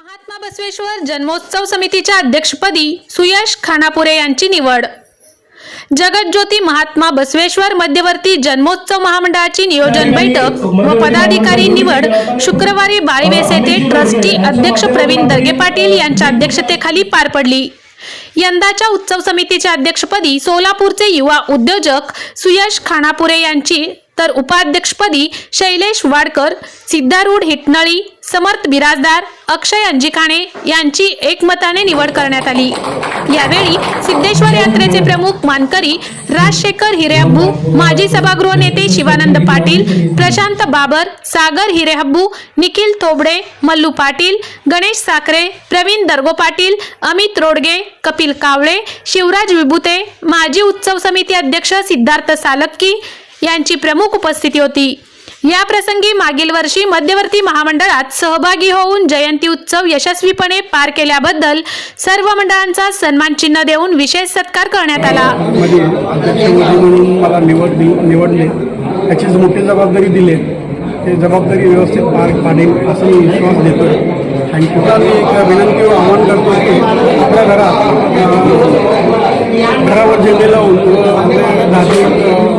महात्मा बसवेश्वर जन्मोत्सव समितीच्या अध्यक्षपदी सुयश खानापुरे यांची निवड. जगज्योती महात्मा बसवेश्वर मध्यवर्ती जन्मोत्सव महामंडळाची नियोजन बैठक व पदाधिकारी निवड शुक्रवारी बाळीवेस येथे ट्रस्टी अध्यक्ष प्रवीण दर्गे पाटील यांच्या अध्यक्षतेखाली पार पडली. यंदाच्या उत्सव समितीच्या अध्यक्षपदी सोलापूरचे युवा उद्योजक सुयश खानापुरे यांची तर उपाध्यक्षपदी शैलेश वाडकर सिद्धारूढ हिटनळी समर्थ बिराजदार अक्षय अंजिकाणे यांची एकमताने निवड करण्यात आली. यावेळी सिद्धेश्वर यात्रेचे प्रमुख मानकरी राजशेखर हिरेहब्बू माजी सभागृह नेते शिवानंद पाटील प्रशांत बाबर सागर हिरेहब्बू निखिल थोबडे मल्लू पाटील गणेश साखरे प्रवीण दर्गो पाटील अमित रोडगे कपिल कावळे शिवराज विभुते माजी उत्सव समिती अध्यक्ष सिद्धार्थ सालक्की यांची प्रमुख उपस्थिती होती. या प्रसंगी मागील वर्षी मध्यवर्ती महामंडळात सहभागी होऊन जयंती उत्सव यशस्वीपणे पार केल्याबद्दल सर्व मंडळांचा सन्मान चिन्ह देऊन विशेष सत्कार करण्यात आला. मला निवडली निवडले. त्याची मोठी जबाबदारी दिली. ते जबाबदारी व्यवस्थित पार पाडेल असं मी विश्वास देतो आणि कुठला मी एक विनंती व आवाहन करतो की आपल्या घरात घरावर झेंडे लावून धार्मिक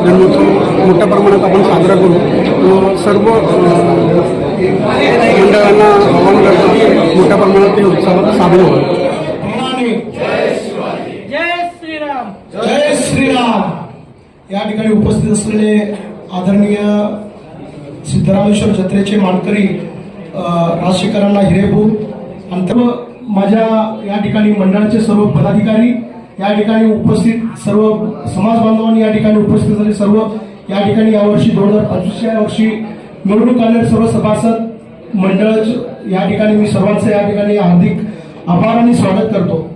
जन्मोत्सव मोठ्या प्रमाणात आपण साजरा करू. सर्व मंडळांना आवाहन करतो की मोठ्या प्रमाणात ते उत्सवात साजरे होईल जय श्रीराम. श्रीराम या ठिकाणी उपस्थित असलेले आदरणीय सिद्धरामेश्वर जत्रेचे मानकरी राजशेखरांना हिरेबू आणि माझ्या या ठिकाणी मंडळाचे सर्व पदाधिकारी या ठिकाणी उपस्थित सर्व समाज बांधवांनी या ठिकाणी उपस्थित झाले. सर्व या ठिकाणी यावर्षी दोन हजार पंचवीसच्या वर्षी निवडणूक आलेले सर्व सभासद मंडळ या ठिकाणी मी सर्वांचं या ठिकाणी हार्दिक आभार आणि स्वागत करतो.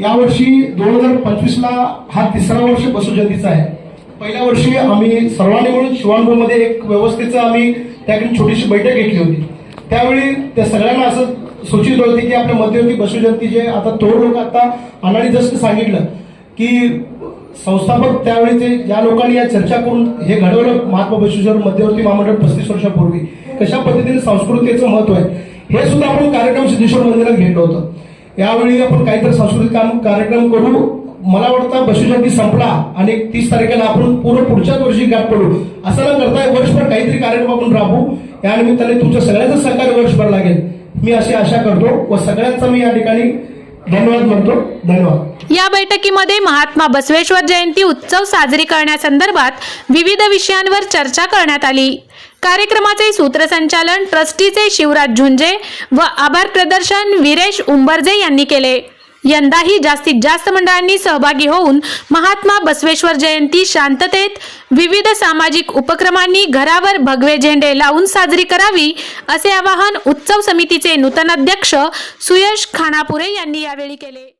यावर्षी दोन हजार पंचवीसला हा तिसरा वर्ष बसुजयंतीचा आहे. पहिल्या वर्षी आम्ही सर्वांनी मिळून शिवानभूमध्ये एक व्यवस्थेचं आम्ही त्या ठिकाणी छोटीशी बैठक घेतली होती. त्यावेळी त्या सगळ्यांना असं सूचित होते की आपल्या मध्यवर्ती बसुजयंती जे आता थोर लोक आता अनाडी जस्ट सांगितलं की संस्थापक त्यावेळीचे ज्या लोकांनी या चर्चा करून हे घडवलं महात्मा बसवेश्वर मध्यवर्ती महामंडळ पस्तीस वर्षापूर्वी कशा पद्धतीने संस्कृतीचं महत्त्व आहे हे सुद्धा आपण कार्यक्रम सिद्धेश्वर मंदिरात घेतलं होतं. यावेळी आपण काहीतरी सांस्कृतिक काम कार्यक्रम करू. मला वाटतं बसुजयंती संपला आणि तीस तारखेला आपण पूर्ण पुढच्याच वर्षी गाठ पडू असं न करता वर्षभर काहीतरी कार्यक्रम आपण राबवू. या निमित्ताने तुमच्या सगळ्यांचं सहकार्य वर्षभर लागेल. मी अशी आशा करतो व सगळ्यांचा मी या ठिकाणी धन्यवाद म्हणतो. धन्यवाद. या बैठकीमध्ये महात्मा बसवेश्वर जयंती उत्सव साजरी करण्यासंदर्भात विविध विषयांवर चर्चा करण्यात आली. कार्यक्रमाचे सूत्रसंचालन ट्रस्टीचे शिवराज झुंजे व आभार प्रदर्शन विरेश उंबरजे यांनी केले. यंदाही जास्तीत जास्त मंडळांनी सहभागी होऊन महात्मा बसवेश्वर जयंती शांततेत विविध सामाजिक उपक्रमांनी घरावर भगवे झेंडे लावून साजरी करावी असे आवाहन उत्सव समितीचे नूतन अध्यक्ष सुयश खानापुरे यांनी यावेळी केले.